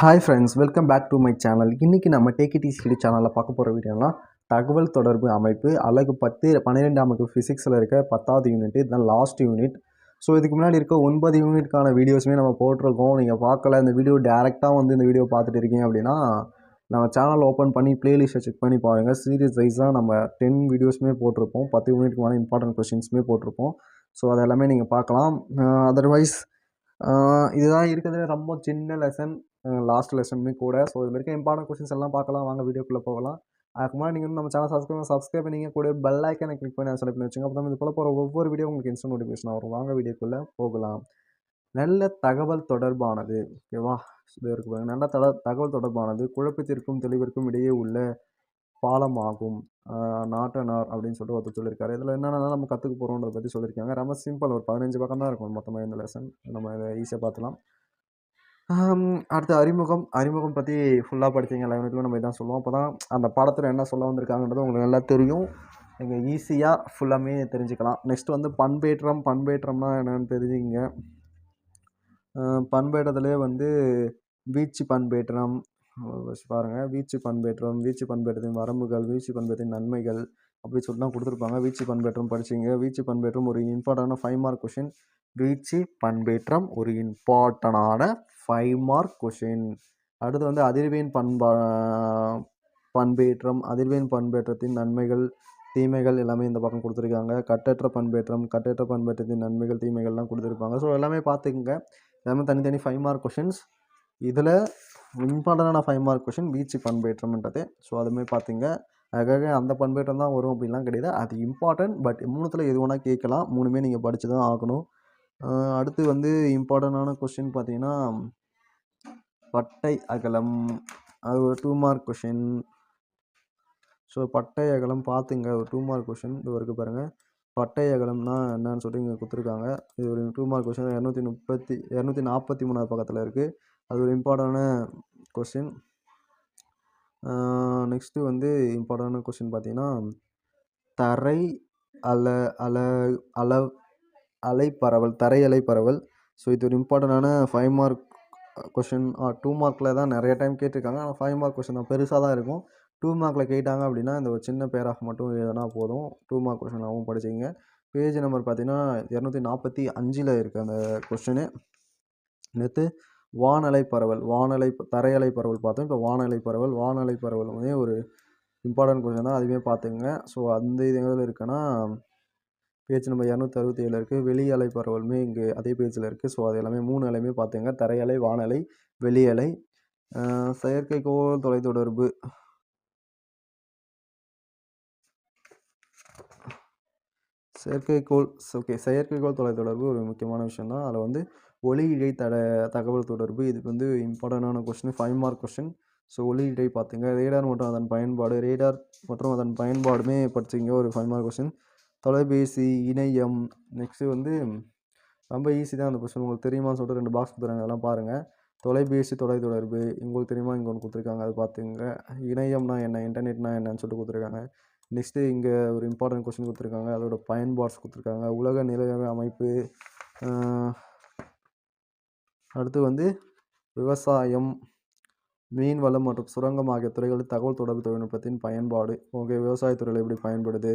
Hi friends welcome back to my channel இன்றைக்கி நம்ம take சேனலில் பார்க்க போகிற வீடியோனா தகவல் தொடர்பு அமைப்பு அழகு பத்து பன்னிரெண்டாம் வகுப்பு ஃபிசிக்ஸில் இருக்க பத்தாவது யூனிட் இதுதான் லாஸ்ட் யூனிட் ஸோ இதுக்கு முன்னாடி இருக்க ஒன்பது யூனிட்கான வீடியோஸுமே நம்ம போட்டிருக்கோம். நீங்கள் பார்க்கல இந்த வீடியோ டேரெக்டாக வந்து இந்த வீடியோ பார்த்துட்டு இருக்கீங்க அப்படின்னா நம்ம சேனல் ஓப்பன் பண்ணி ப்ளேலிஸ்ட்டை செக் பண்ணி பாருங்கள் சீரியஸ் வைஸாக நம்ம டென் வீடியோஸுமே போட்டிருப்போம். பத்து யூனிட்க்கு மேலே இம்பார்ட்டன்ட் கொஷின்ஸுமே போட்டிருப்போம். ஸோ அதெல்லாமே நீங்கள் பார்க்கலாம். அதர்வைஸ் இதுதான் இருக்கிறதுல ரொம்ப சின்ன லெசன் லாஸ்ட் லெசனுமே கூட. ஸோ இது வரைக்கும் இம்பார்ட்டன்ட் கொஸ்டின்ஸ் எல்லாம் பார்க்கலாம். வாங்க வீடியோக்குள்ளே போகலாம். அதுக்கு முன்னாடி நீங்கள் நம்ம சேனல் சப்ஸ்கிரைப் சப்ஸ்கிரைப் பண்ணிங்க கூட பெல் ஐக்கனை கிளிக் பண்ணி செலக்ட் பண்ணி வச்சுங்க. அப்போ இது போல போகிற ஒவ்வொரு வீடியோ உங்களுக்கு இன்ஸ்டன்ட் நோட்டிஃபிகேஷன் வரும். வாங்க வீடியோக்குள்ளே போகலாம். நல்ல தகவல் தொடர்பானது. ஓகேவா இது இருக்கு பாருங்க. நல்ல தட தகவல் தொடர்பானது. குழப்பத்திற்கும் தெளிவிற்கும் இடையே உள்ள பாலமாகும். நாட்டனார் அப்படின்னு சொல்லிட்டு ஒருத்தர் சொல்லியிருக்காரு இதில் என்னென்னா நம்ம கற்றுக்க போகிறோன்றதை பற்றி சொல்லியிருக்காங்க ரொம்ப சிம்பிள் ஒரு பதினஞ்சு பக்கம் தான் இருக்கும். மொத்தமாக இந்த லெசன் நம்ம இதை ஈஸியாக பார்த்துலாம் அடுத்து அறிமுகம். அறிமுகம் பற்றி ஃபுல்லாக படித்தீங்க லெவனுக்குள்ள நம்ம இதான் சொல்லுவோம். அப்போ தான் அந்த பாடத்தில் என்ன சொல்ல வந்திருக்காங்கன்றது உங்களுக்கு நல்லா தெரியும். நீங்கள் ஈஸியாக ஃபுல்லாமே தெரிஞ்சுக்கலாம். நெக்ஸ்ட் வந்து பண்பேற்றம். பண்பேற்றம்னா என்னென்னு தெரிஞ்சுங்க பண்பேற்றத்துலேயே வந்து வீச்சு பண்பேற்றம். பாருங்கள் வீச்சு பண்பேற்றம். வீச்சு பண்பேற்றத்தின் வரம்புகள் வீச்சு பண்பேற்றத்தின் நன்மைகள். அப்படி சொல்லிட்டு தான் கொடுத்துருப்பாங்க. வீச்சு பண்பேற்றம் படிச்சிங்க. வீச்சு பண்பேற்றம் ஒரு இம்பார்ட்டண்டான ஃபைவ் மார்க் கொஷின் வீச்சு பண்பேற்றம் ஒரு இம்பார்ட்டனான ஃபைவ் மார்க் கொஷின் அடுத்து வந்து அதிர்வேன் பண்பா பண்பேற்றம் அதிர்வேன் பண்பேற்றத்தின் நன்மைகள் தீமைகள் எல்லாமே இந்த பக்கம் கொடுத்துருக்காங்க. கட்டற்ற பண்பேற்றம் கட்டற்ற பண்பேற்றத்தின் நன்மைகள் தீமைகள்லாம் கொடுத்துருப்பாங்க. ஸோ எல்லாமே பார்த்துக்குங்க. எல்லாமே தனித்தனி ஃபைவ் மார்க் கொஷின்ஸ் இதில் இம்பார்ட்டண்டான ஃபைவ் மார்க் கொஷின் வீச்சு பண்பேற்றம்ன்றது. ஸோ அதுமாதிரி பார்த்துங்க. அதுக்காக அந்த பண்பேற்றம் தான் வரும் அப்படின்லாம் கிடையாது. அது இம்பார்ட்டன்ட் பட் மூணுத்தில் எது வேணால் கேட்கலாம். மூணுமே நீங்கள் படித்து தான் ஆகணும் அடுத்து வந்து இம்பார்ட்டண்டான கொஷின் பார்த்தீங்கன்னா பட்டை அகலம். அது ஒரு டூ மார்க் கொஷின் ஸோ பட்டை அகலம் பார்த்துங்க. ஒரு டூ மார்க் கொஷின் இது வரைக்கும் பாருங்கள் பட்டை அகலம்னா என்னன்னு சொல்லிட்டு இங்கே கொடுத்துருக்காங்க. இது ஒரு டூ மார்க் கொஷின் இரநூத்தி முப்பத்தி இரநூத்தி நாற்பத்தி மூணாவது பக்கத்தில் இருக்குது அது ஒரு இம்பார்ட்டண்டான கொஷின் நெக்ஸ்ட்டு வந்து இம்பார்ட்டண்டான கொஷின் பார்த்தீங்கன்னா தரை அல அல அல அலைப்பரவல் தரை அலை பரவல் ஸோ இது ஒரு இம்பார்ட்டண்டான ஃபைவ் மார்க் கொஷின் டூ மார்க்கில் தான் நிறைய டைம் கேட்டிருக்காங்க. ஆனால் ஃபைவ் மார்க் கொஷின் தான் பெருசாக தான் இருக்கும். டூ மார்க்கில் கேட்டாங்க அப்படின்னா இந்த ஒரு சின்ன பேராஃப் மட்டும் எழுதினா போதும். டூ மார்க் கொஷினாகவும் படிச்சிங்க பேஜ் நம்பர் பார்த்தீங்கன்னா இரநூத்தி நாற்பத்தி அஞ்சில் இருக்குது அந்த கொஷினு நேற்று வானலை பரவல் வானலை தரையலை பரவல் பார்த்தோம். இப்போ வானலை பரவல் வானலை பரவல் வந்து ஒரு இம்பார்ட்டன்ட் கொஷின் தான். அதுவுமே பார்த்துங்க ஸோ அந்த இது எதில் இருக்குன்னா பேஜ் நம்பர் இரநூத்தி அறுபத்தி ஏழு இருக்குது வெளி அலை பரவலுமே இங்கே அதே பேஜில் இருக்குது ஸோ அது எல்லாமே மூணு அலையுமே பார்த்துங்க தரையலை வானலை வெளியலை செயற்கைக்கோள் தொலைத்தொடர்பு. செயற்கைக்கோள் ஓகே செயற்கைக்கோள் தொலைத்தொடர்பு ஒரு முக்கியமான விஷயம் தான் அதில் வந்து ஒளி இடை தட தகவல் தொடர்பு இதுக்கு வந்து இம்பார்ட்டண்டான question five mark question so ஒளி இடை பார்த்துங்க. ரேடார் மற்றும் அதன் பயன்பாடு ரேடார் மற்றும் அதன் பயன்பாடுமே படிச்சிங்க. ஒரு ஃபைவ் மார்க் கொஸ்டின் தொலைபேசி இணையம் நெக்ஸ்ட்டு வந்து ரொம்ப ஈஸி தான் அந்த கொஸ்டின் உங்களுக்கு தெரியுமான்னு சொல்லிட்டு ரெண்டு பாக்ஸ் கொடுத்துறாங்க அதெல்லாம் பாருங்கள் தொலைபேசி தொலைத்தொடர்பு உங்களுக்கு தெரியுமா? இங்கே ஒன்று கொடுத்துருக்காங்க. அது பார்த்துங்க. இணையம்னா என்ன? இன்டர்நெட்னா என்னன்னு சொல்லிட்டு கொடுத்துருக்காங்க. நெக்ஸ்ட்டு இங்கே ஒரு இம்பார்ட்டன்ட் கொஸ்டின் கொடுத்துருக்காங்க. அதோட பயன்பாட்ஸ் கொடுத்துருக்காங்க. உலக நிலைய அமைப்பு அடுத்து வந்து விவசாயம் மீன் வளம் மற்றும் சுரங்கம் ஆகிய துறைகளில் தகவல் தொடர்பு தொழில்நுட்பத்தின் பயன்பாடு. ஓகே விவசாயத்துறையில் எப்படி பயன்படுது?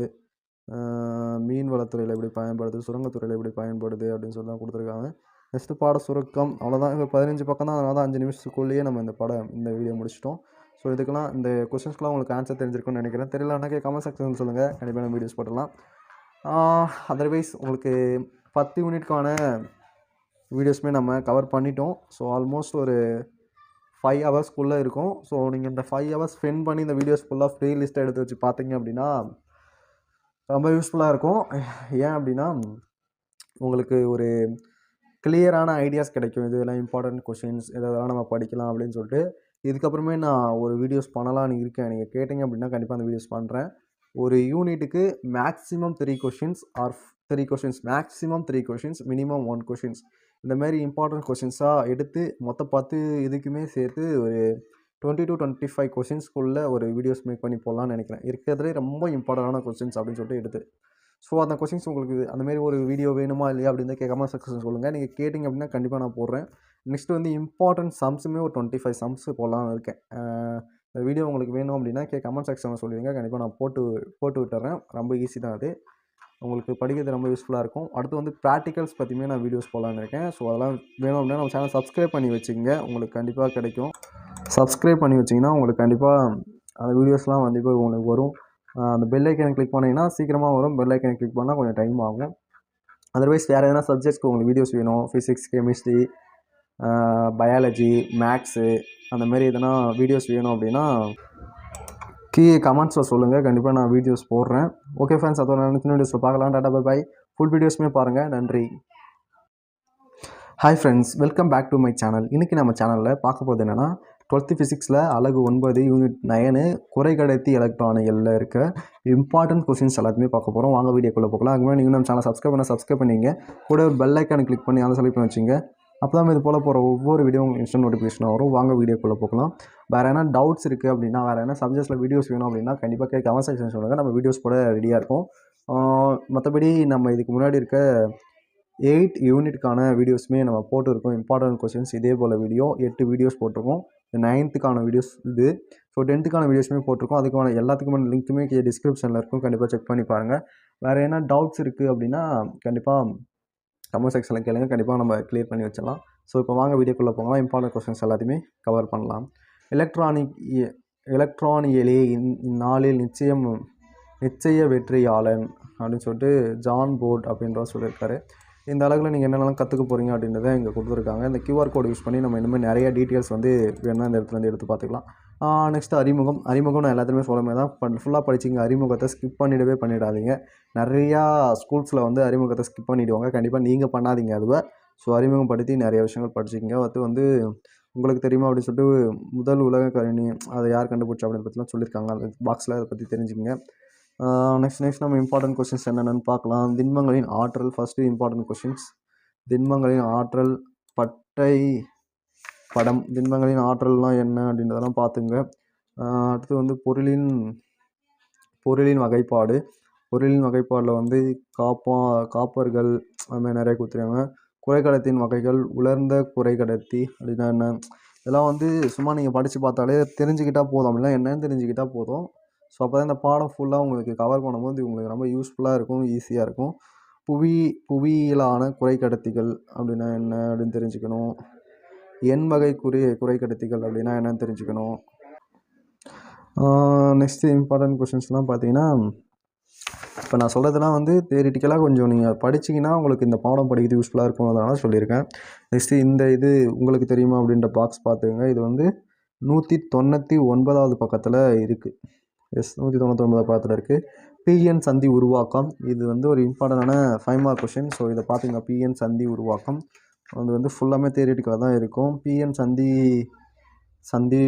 மீன் வளத்துறையில் எப்படி பயன்படுது? சுரங்கத்துறையில் எப்படி பயன்படுது? அப்படின்னு சொல்லி தான் கொடுத்துருக்காங்க. நெக்ஸ்ட்டு பாட சுருக்கம். அவ்வளோதான் இப்போ பதினஞ்சு பக்கம் தான். அதனால தான் அஞ்சு நிமிஷத்துக்குள்ளேயே நம்ம இந்த படம் இந்த வீடியோ முடிச்சிட்டோம். ஸோ இதுக்கெல்லாம் இந்த கொஸ்டின்ஸ்க்குலாம் உங்களுக்கு ஆன்சர் தெரிஞ்சிருக்கும்னு நினைக்கிறேன். தெரியலனாக்கே கமெண்ட் செக்ஷன் சொல்லுங்கள் கண்டிப்பாக நம்ம வீடியோஸ் போடலாம் அதர்வைஸ் உங்களுக்கு பத்து யூனிட்கான வீடியோஸுமே நம்ம கவர் பண்ணிட்டோம். ஸோ ஆல்மோஸ்ட் ஒரு ஃபைவ் ஹவர்ஸ்க்குள்ளே இருக்கும். ஸோ நீங்கள் இந்த ஃபைவ் ஹவர்ஸ் ஸ்பெண்ட் பண்ணி இந்த வீடியோஸ் ஃபுல்லாக ஃப்ரீ லிஸ்ட்டை எடுத்து வச்சு பார்த்தீங்க அப்படின்னா ரொம்ப யூஸ்ஃபுல்லாக இருக்கும். ஏன் அப்படின்னா உங்களுக்கு ஒரு கிளியரான ஐடியாஸ் கிடைக்கும். இதெல்லாம் இம்பார்ட்டண்ட் கொஷின்ஸ் இதெல்லாம் நம்ம படிக்கலாம் அப்படின்னு சொல்லிட்டு. இதுக்கப்புறமே நான் ஒரு வீடியோஸ் பண்ணலான்னு இருக்கேன். நீங்கள் கேட்டிங்க அப்படின்னா கண்டிப்பாக அந்த வீடியோஸ் பண்ணுறேன் ஒரு யூனிட்டுக்கு maximum three questions or three questions maximum three questions minimum one questions இந்த மாதிரி இம்பார்ட்டன்ட் கொஷின்ஸாக எடுத்து மொத்த பத்து இதுக்குமே சேர்த்து ஒரு டுவெண்ட்டி டு டுவெண்ட்டி ஃபைவ் கொஷின்ஸ்க்குள்ளே ஒரு வீடியோஸ் மேக் பண்ணி போடலான்னு நினைக்கிறேன். இருக்கிறதுலே ரொம்ப இம்பார்ட்டண்டான கொஷின்ஸ் அப்படின்னு சொல்லிட்டு எடுத்து. ஸோ அந்த கொஷின்ஸ் உங்களுக்கு அந்தமாரி ஒரு வீடியோ வேணுமா இல்லையா அப்படின்னு கேட்காம சக்ஸஸ் சொல்லுங்கள் நீங்கள் கேட்டிங்க அப்படின்னா கண்டிப்பாக நான் போடுறேன். நெக்ஸ்ட் வந்து இம்பார்ட்டன்ட் சம்ஸுமே ஒரு டுவெண்ட்டி ஃபைவ் சம்ஸ் போடலான்னு இருக்கேன் இந்த வீடியோ உங்களுக்கு வேணும் அப்படின்னா கே கமெண்ட் செக்ஷனில் சொல்லிடுங்க. கண்டிப்பாக நான் போட்டு போட்டு விட்டுறேன். ரொம்ப ஈஸி தான் அது. உங்களுக்கு படிக்கிறது ரொம்ப யூஸ்ஃபுல்லாக இருக்கும். அடுத்து வந்து ப்ராக்டிகல்ஸ் பற்றியுமே நான் வீடியோஸ் போடலான்னு இருக்கேன். ஸோ அதெல்லாம் வேணும் அப்படின்னா நம்ம சேனல் சப்ஸ்கிரைப் பண்ணி வச்சுக்கோங்க. உங்களுக்கு கண்டிப்பாக கிடைக்கும். சப்ஸ்கிரைப் பண்ணி வச்சிங்கன்னா உங்களுக்கு கண்டிப்பாக அந்த வீடியோஸ்லாம் வந்து இப்போ உங்களுக்கு வரும். அந்த பெல் ஐக்கனை கிளிக் பண்ணிங்கன்னா சீக்கிரமாக வரும். பெல் ஐக்கனை கிளிக் பண்ணால் கொஞ்சம் டைம் ஆகும். அதர்வைஸ் வேறு எதனா சப்ஜெக்ட்ஸ்க்கு உங்களுக்கு வீடியோஸ் வேணும். ஃபிசிக்ஸ் கெமிஸ்ட்ரி பயாலஜி மேக்ஸு அந்த மாதிரி எதனா வீடியோஸ் வேணும் அப்படின்னா கீழே கமெண்ட்ஸில் சொல்லுங்கள் கண்டிப்பாக நான் வீடியோஸ் போடுறேன். ஓகே ஃப்ரெண்ட்ஸ் அதோட நினைச்சு வீடியோஸில் பார்க்கலாம். டாடா பை பை ஃபுல் வீடியோஸுமே பாருங்கள் நன்றி. Hi friends welcome back to my channel இன்றைக்கி நம்ம சேனலில் பார்க்க போகிறது என்னென்னா டுவெல்த்து ஃபிசிக்ஸில் அழகு ஒன்பது யூனிட் நயனு குறை கடத்தி எலக்ட்ரானிகளில் இருக்க இம்பார்ட்டன்ட் கொஸ்டின்ஸ் எல்லாத்தையுமே பார்க்க போகிறோம் வாங்க வீடியோக்குள்ளே போகலாம். அதுக்கு முன்னாடி நீங்கள் நம்ம சேனல் சப்ஸ்கிரைப் பண்ண சப்ஸ்கிரைப் பண்ணிங்க. கூட ஒரு பெல் ஐக்கானை கிளிக் பண்ணி அதை செலக்ட் பண்ணி வச்சுங்க. அப்போ தான் இது போல் போகிற ஒவ்வொரு வீடியோ உங்களுக்கு இன்ஸ்டன்ட் நோட்டிஃபிகேஷன் வரும். வாங்க வீடியோக்குள்ளே போகலாம். வேறு என்ன டவுட்ஸ் இருக்குது அப்படின்னா வேறு என்ன சப்ஜெக்ட்ஸில் வீடியோஸ் வேணும் அப்படின்னா கண்டிப்பாக கேட்க கமெண்ட் செக்ஷன் சொல்லுங்கள் நம்ம வீடியோஸ் கூட ரெடியாக இருக்கும் மற்றபடி நம்ம இதுக்கு முன்னாடி இருக்க எயிட் யூனிட்டுக்கான வீடியோஸுமே நம்ம போட்டிருக்கோம். இம்பார்ட்டன்ட் கொஸ்டின்ஸ் இதே போல் வீடியோ எட்டு வீடியோஸ் போட்டிருக்கோம். நைன்த்துக்கான வீடியோஸ் இது. ஸோ டென்த்துக்கான வீடியோஸுமே போட்டிருக்கோம். அதுக்கான எல்லாத்துக்குமான லிங்க்குமே டிஸ்கிரிப்ஷனில் இருக்கும். கண்டிப்பாக செக் பண்ணி பாருங்கள் வேறு என்ன டவுட்ஸ் இருக்குது அப்படின்னா கண்டிப்பாக கமெண்ட் செக்ஷனில் கேளுங்க. கண்டிப்பாக நம்ம க்ளியர் பண்ணி வச்சிடலாம். ஸோ இப்போ வாங்க வீடியோக்குள்ளே போகலாம். இம்பார்ட்டன்ட் கொஸ்டின்ஸ் எல்லாத்தையுமே கவர் பண்ணலாம். எலக்ட்ரானிக் எலக்ட்ரானியலே இந்நாளில் நிச்சயம் நிச்சய வெற்றியாளன் அப்படின்னு சொல்லிட்டு ஜான் போர்ட் அப்படின்றவர் சொல்லியிருக்காரு. இந்த அளவில் நீங்கள் என்னென்னலாம் கற்றுக்க போகிறீங்க அப்படின்றத இங்கே கொடுத்துருக்காங்க. இந்த கியூஆர் கோட் யூஸ் பண்ணி நம்ம இனிமேல் நிறைய டீட்டெயில்ஸ் வந்து வேணால் இந்த இடத்துல வந்து எடுத்து பார்த்துக்கலாம். நெக்ஸ்ட்டு அறிமுகம் அறிமுகம். நான் எல்லாத்துலேயுமே சொல்லுமே தான் பண் ஃபுல்லாக படிச்சிங்க. அறிமுகத்தை ஸ்கிப் பண்ணிடவே பண்ணிடாதீங்க. நிறையா ஸ்கூல்ஸில் வந்து அறிமுகத்தை ஸ்கிப் பண்ணிவிடுவாங்க கண்டிப்பாக நீங்கள் பண்ணாதீங்க அதுவை. ஸோ அறிமுகப்படுத்தி நிறைய விஷயங்கள் படிச்சிக்கிங்க. அது வந்து உங்களுக்கு தெரியுமா அப்படின்னு சொல்லிட்டு முதல் உலக கணினி அதை யார் கண்டுபிடிச்சா அப்படின்னு பற்றிலாம் சொல்லியிருக்காங்க. அந்த பாக்ஸில் அதை பற்றி தெரிஞ்சுக்கங்க. நெக்ஸ்ட் நெக்ஸ்ட் நம்ம இம்பார்ட்டன்ட் கொஸ்டின்ஸ் என்னென்னு பார்க்கலாம். திண்மங்களின் ஆற்றல் ஃபஸ்ட்டு இம்பார்ட்டன்ட் கொஸ்டின்ஸ் திண்மங்களின் ஆற்றல் பட்டை படம் திண்மங்களின் ஆற்றல்லாம் என்ன அப்படின்றதெல்லாம் பார்த்துங்க. அடுத்து வந்து பொருளின் பொருளின் வகைப்பாடு. பொருளின் வகைப்பாடில் வந்து காப்பா காப்பர்கள் அதுமாதிரி நிறைய கொடுத்துருக்காங்க. குறைக்கடத்தின் வகைகள் உலர்ந்த குறைக்கடத்தி அப்படின்னா என்ன? இதெல்லாம் வந்து சும்மா நீங்கள் படித்து பார்த்தாலே தெரிஞ்சுக்கிட்டால் போதும். அப்படின்னா என்னன்னு தெரிஞ்சுக்கிட்டால் போதும். ஸோ அப்போ தான் இந்த பாடம் ஃபுல்லாக உங்களுக்கு கவர் பண்ணும்போது உங்களுக்கு ரொம்ப யூஸ்ஃபுல்லாக இருக்கும் ஈஸியாக இருக்கும். புவி புவியியலான குறைக்கடத்திகள் அப்படின்னா என்ன அப்படின்னு தெரிஞ்சுக்கணும். எண் வகை குறி குறைக்கடத்திகள் அப்படின்னா என்னன்னு தெரிஞ்சுக்கணும். நெக்ஸ்ட்டு இம்பார்ட்டன்ட் கொஷின்ஸ்லாம் பார்த்தீங்கன்னா இப்போ நான் சொல்கிறதுலாம் வந்து தேரிட்டிக்கலாக கொஞ்சம் நீங்கள் படிச்சிங்கன்னா உங்களுக்கு இந்த பாடம் படிக்கிறது யூஸ்ஃபுல்லாக இருக்கும் அதனால் சொல்லியிருக்கேன். நெக்ஸ்ட்டு இந்த இது உங்களுக்கு தெரியுமா அப்படின்ற பாக்ஸ் பார்த்துக்கோங்க. இது வந்து நூற்றி தொண்ணூற்றி ஒன்பதாவது பக்கத்தில் இருக்குது எஸ் நூற்றி தொண்ணூற்றி ஒன்பதாவது பக்கத்தில் இருக்குது பிஎன் சந்தி உருவாக்கம். இது வந்து ஒரு இம்பார்ட்டண்டான ஃபைவ் மார்க் கொஷின் ஸோ இதை பார்த்தீங்க பிஎன் சந்தி உருவாக்கம். அது வந்து ஃபுல்லாமே தேரிட்டிக்கலாக தான் இருக்கும். பிஎன் சந்தி சந்தி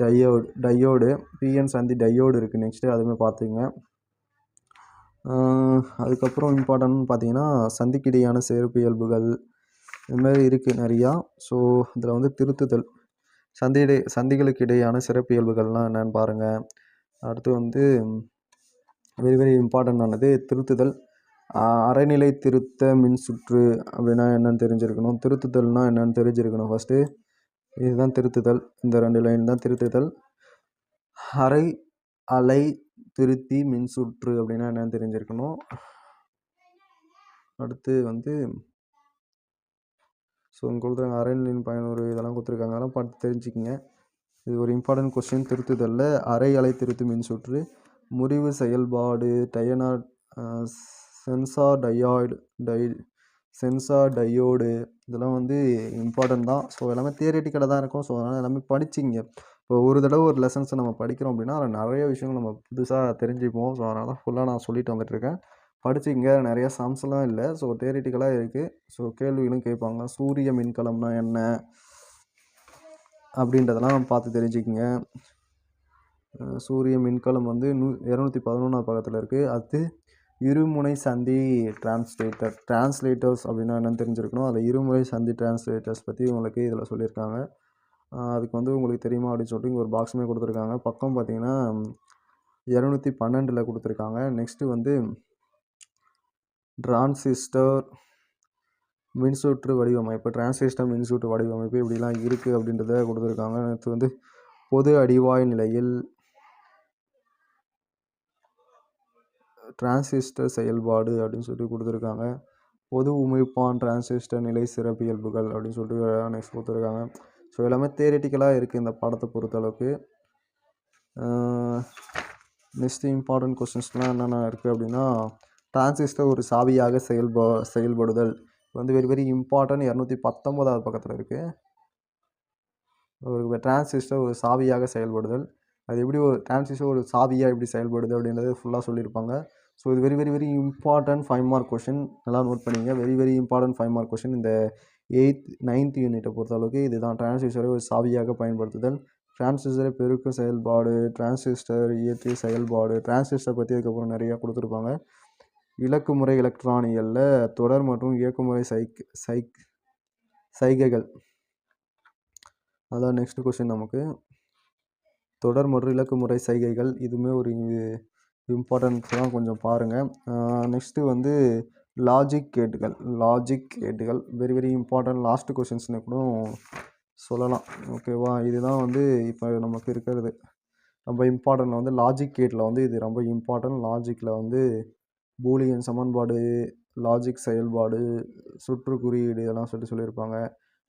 டையோடு டையோடு பிஎன் சந்தி டையோடு இருக்குது நெக்ஸ்ட்டு அதுவுமே பார்த்துங்க அதுக்கப்புறம் இம்பார்ட்டன்ட்னு பார்த்தீங்கன்னா சந்திக்கிடையான சேர்ப்பியல்புகள் இதுமாரி இருக்குது நிறையா. ஸோ இதில் வந்து திருத்துதல் சந்திடை சந்திகளுக்கு இடையான சிறப்பு இயல்புகள்லாம் என்னென்னு பாருங்கள் அடுத்து வந்து வெரி வெரி இம்பார்ட்டண்டானது திருத்துதல். அரைநிலை திருத்த மின்சுற்று அப்படின்னா என்னென்னு தெரிஞ்சிருக்கணும். திருத்துதல்னால் என்னென்னு தெரிஞ்சிருக்கணும் ஃபஸ்ட்டு இதுதான் திருத்துதல். இந்த ரெண்டு லைன் தான் திருத்துதல். அரை அலை திருத்தி மின்சுற்று அப்படின்னா என்னென்னு தெரிஞ்சிருக்கணும். அடுத்து வந்து ஸோ இங்கே கொடுத்துருக்காங்க அரைநிலையின் பயனுறு இதெல்லாம் கொடுத்துருக்காங்க. அதெல்லாம் பார்த்து தெரிஞ்சுக்கிங்க. இது ஒரு இம்பார்ட்டன்ட் கொஸ்டின் திருத்துதலில் அரை அலை திருத்து மின்சுற்று முறிவு செயல்பாடு டயனா சென்சார் டையாய்டு டை சென்சார் டையோடு இதெல்லாம் வந்து இம்பார்ட்டன்ட் தான். ஸோ எல்லாமே தியரிட்டிக்கலாக தான் இருக்கும். ஸோ அதனால் எல்லாமே படிச்சிங்க. இப்போ ஒரு தடவை ஒரு லெசன்ஸை நம்ம படிக்கிறோம் அப்படின்னா அதில் நிறைய விஷயங்கள் நம்ம புதுசாக தெரிஞ்சுப்போம். ஸோ அதனால் தான் ஃபுல்லாக நான் சொல்லிட்டு வந்துட்டுருக்கேன். படிச்சிங்க. நிறைய சம்ஸ்லாம் இல்லை. ஸோ தியரிட்டிக்கலாக இருக்குது ஸோ கேள்விகளும் கேட்பாங்க. சூரிய மின்கலம்னா என்ன? அப்படின்றதெல்லாம் பார்த்து தெரிஞ்சுக்கங்க. சூரிய மின்கலம் வந்து நூ இரநூத்தி பதினொன்றாவது பக்கத்தில் இருக்குது அது இருமுனை சந்தி டிரான்ஸ்லேட்டர் டிரான்ஸ்லேட்டர்ஸ் அப்படின்னா என்னென்னு தெரிஞ்சிருக்கணும். அதில் இருமுனை சந்தி டிரான்ஸ்லேட்டர்ஸ் பற்றி உங்களுக்கு இதில் சொல்லியிருக்காங்க. அதுக்கு வந்து உங்களுக்கு தெரியுமா அப்படின்னு சொல்லிட்டு இங்கே ஒரு பாக்ஸுமே கொடுத்துருக்காங்க. பக்கம் பார்த்தீங்கன்னா இரநூத்தி பன்னெண்டில் கொடுத்துருக்காங்க. நெக்ஸ்ட்டு வந்து டிரான்சிஸ்டர் மின்சுற்று வடிவமைப்பு. டிரான்சிஸ்டர் மின்சுற்று வடிவமைப்பு இப்படிலாம் இருக்குது அப்படின்றத கொடுத்துருக்காங்க. அடுத்து வந்து பொது அடிவாய் நிலையில் டிரான்சிஸ்டர் செயல்பாடு அப்படின்னு சொல்லிட்டு கொடுத்துருக்காங்க. பொது உமிழ்ப்பான் டிரான்சிஸ்டர் நிலை சிறப்பியல்புகள் அப்படின்னு சொல்லிட்டு நெக்ஸ்ட் கொடுத்துருக்காங்க. ஸோ எல்லாமே தேரிட்டிக்கலாக இருக்குது இந்த பாடத்தை பொறுத்தளவுக்கு. நெக்ஸ்ட் இம்பார்ட்டண்ட் கொஸ்டின்ஸ்லாம் என்னென்ன இருக்குது அப்படின்னா டிரான்சிஸ்டர் ஒரு சாவியாக செயல்பா செயல்படுதல். வந்து வெரி வெரி இம்பார்ட்டன்ட் இரநூத்தி பத்தொம்போதாவது பக்கத்தில் இருக்குது ஒரு டிரான்சிஸ்டர் ஒரு சாவியாக செயல்படுதல். அது எப்படி ஒரு டிரான்சிஸ்டர் ஒரு சாவியாக எப்படி செயல்படுது அப்படின்றது ஃபுல்லாக சொல்லியிருப்பாங்க. ஸோ இது very very very important five mark question நல்லா நோட் பண்ணிங்க. Very very important five mark question இந்த எயித் நைன்த் யூனிட்டை பொறுத்தளவுக்கு இதுதான். டிரான்சிஸ்டரை ஒரு சாவியாக பயன்படுத்துதல். டிரான்சிஸ்டரை பெருக்கும் செயல்பாடு டிரான்சிஸ்டர் இயற்கை செயல்பாடு டிரான்சிஸ்டர் பற்றி அதுக்கப்புறம் நிறையா கொடுத்துருப்பாங்க. இலக்குமுறை எலக்ட்ரானியலில் தொடர் மற்றும் இயக்குமுறை சைக் சைக் சைகைகள். அதான் நெக்ஸ்ட் கொஷின் நமக்கு. தொடர் மற்றும் இலக்குமுறை சைகைகள். இதுவுமே ஒரு இம்பார்ட்டன்ஸ்லாம் கொஞ்சம் பாருங்கள் நெக்ஸ்ட்டு வந்து லாஜிக் கேட்டுகள். லாஜிக் கேட்டுகள். வெரி வெரி இம்பார்ட்டன்ட் லாஸ்ட் கொஷின்ஸ்னு கூட சொல்லலாம். ஓகேவா இதுதான் வந்து இப்போ நமக்கு இருக்கிறது. ரொம்ப இம்பார்ட்டன்ட் வந்து லாஜிக் கேட்டில் வந்து இது ரொம்ப இம்பார்ட்டன்ட் லாஜிக்கில் வந்து பூலியன் சமன்பாடு லாஜிக் செயல்பாடு சுற்று குறியீடு இதெல்லாம் சொல்லி சொல்லியிருப்பாங்க.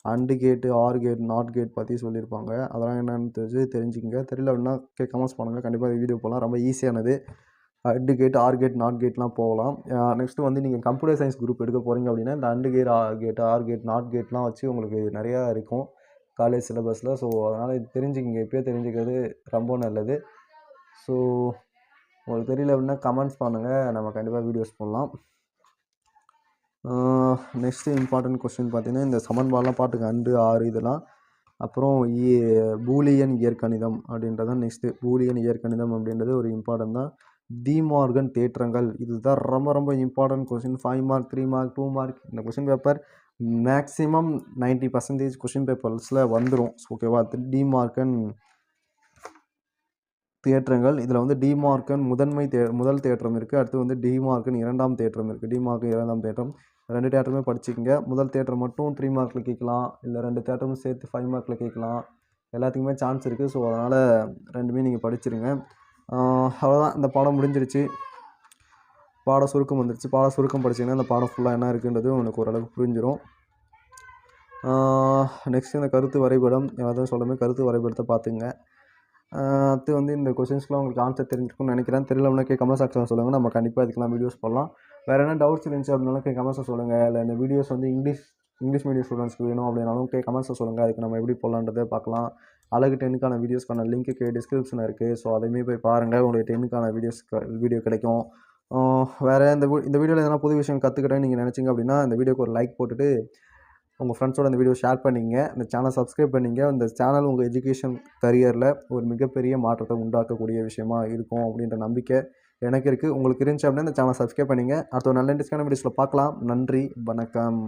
அண்டு கேட்டு ஆர் கேட் நாட் கேட் பற்றி சொல்லியிருப்பாங்க. அதெல்லாம் என்னென்னு தெரிஞ்சு தெரிஞ்சுக்கங்க. தெரியல அப்படின்னா கே கமெண்ட்ஸ் பண்ணுங்கள் கண்டிப்பாக வீடியோ போகலாம் ரொம்ப ஈஸியானது and gate or gate not கேட்லாம் போகலாம். நெக்ஸ்ட்டு வந்து நீங்கள் கம்ப்யூட்டர் சயின்ஸ் குரூப் எடுக்க போகிறீங்க அப்படின்னா இந்த and gate or gate or gate not கேட்லாம் வச்சு உங்களுக்கு நிறையா இருக்கும். காலேஜ் சிலபஸில் ஸோ அதனால் தெரிஞ்சுக்கிங்க. இப்போயே தெரிஞ்சுக்கிறது ரொம்ப நல்லது. ஸோ உங்களுக்கு தெரியல அப்படின்னா கமெண்ட்ஸ் பண்ணுங்கள் நம்ம கண்டிப்பாக வீடியோஸ் போடலாம். நெக்ஸ்ட்டு இம்பார்ட்டன்ட் கொஸ்டின் பார்த்தீங்கன்னா இந்த சமன்பாடெலாம் பாட்டுக்கு அண்டு ஆறு இதெல்லாம். அப்புறம் இ பூலியன் இயற்கணிதம் அப்படின்றது தான் நெக்ஸ்ட்டு பூலியன் இயற்கணிதம் அப்படின்றது ஒரு இம்பார்ட்டன்ட் தான். டிமார்கன் தேற்றங்கள். இதுதான் ரொம்ப ரொம்ப important question five mark three mark two mark இந்த question paper maximum ninety percentage question பேப்பர்ஸில் வந்துடும் ஓகேவா டிமார்க்கன் தேற்றங்கள். இதில் வந்து டிமார்க்கன் முதன்மை தே முதல் தேற்றம் இருக்குது அடுத்து வந்து டிமார்க்கன் இரண்டாம் தேற்றம் இருக்குது டிமார்க்கன் இரண்டாம் தேற்றம். ரெண்டு தேட்டருமே படிச்சுக்கோங்க. முதல் தேட்டர் மட்டும் த்ரீ மார்க்கில் கேட்கலாம். இல்லை ரெண்டு தேட்டரும் சேர்த்து ஃபைவ் மார்க்கில் கேட்கலாம். எல்லாத்துக்குமே சான்ஸ் இருக்குது ஸோ அதனால் ரெண்டுமே நீங்கள் படிச்சிருங்க. அவ்வளோதான் இந்த பாடம் முடிஞ்சிருச்சு. பாட சுருக்கம் வந்துருச்சு. பாட சுருக்கம் படிச்சிங்கன்னா இந்த பாடம் ஃபுல்லாக என்ன இருக்குன்றது உனக்கு ஓரளவுக்கு புரிஞ்சிடும் நெக்ஸ்ட் இந்த கருத்து வரைபடம் எதாவது சொல்லுமே கருத்து வரைபடத்தை பார்த்துங்க. அடுத்து வந்து இந்த கொஷின்ஸ்லாம் உங்களுக்கு ஆன்சர் தெரிஞ்சிருக்கும்னு நினைக்கிறேன். தெரியல கே கமெண்ட் செக்ஷன் சொல்லுங்கள் நம்ம கண்டிப்பாக இதுக்கெல்லாம் வீடியோஸ் போடலாம். வேறு என்ன டவுட்ஸ் இருந்துச்சு அப்படின்னாலும் கே கமெண்ட்ஸை சொல்லுங்கள் இல்லை இந்த வீடியோஸ் வந்து இங்கிலீஷ் இங்கிலீஷ் மீடியம் ஸ்டூடெண்ட்ஸ்க்கு வேணும் அப்படின்னாலும் கே கமெண்ட்ஸை சொல்லுங்கள் அதுக்கு நம்ம எப்படி போடலான்றதை பார்க்கலாம். அழகு டென்னுக்கான வீடியோஸ்க்கான லிங்க்கு கே டிஸ்கிரிப்ஷனில் இருக்குது ஸோ அதையுமே போய் பாருங்கள் உங்களுக்கு டென்னுக்கான வீடியோஸ் வீடியோ கிடைக்கும். வேறு இந்த இந்த வீடியோவில் எதனா புது விஷயம் கற்றுக்கிட்டேன்னு நீங்கள் நினச்சிங்க அப்படின்னா இந்த வீடியோக்கு ஒரு லைக் போட்டுட்டு உங்கள் ஃப்ரெண்ட்ஸோட இந்த வீடியோ ஷேர் பண்ணிங்க. இந்த சேனல் சப்ஸ்கிரைப் பண்ணிங்க. இந்த சேனல் உங்கள் எஜுகேஷன் கரியரில் ஒரு மிகப்பெரிய மாற்றத்தை உண்டாக்கக்கூடிய விஷயமா இருக்கும் அப்படின்ற நம்பிக்கை எனக்கு இருக்குது உங்களுக்கு இருந்துச்சு அப்படின்னா இந்த சேனல் சப்ஸ்கிரைப் பண்ணிங்க. அடுத்த ஒரு நல்ல இன்ட்ரெஸ்டான வீடியோஸில் பார்க்கலாம். நன்றி. வணக்கம்.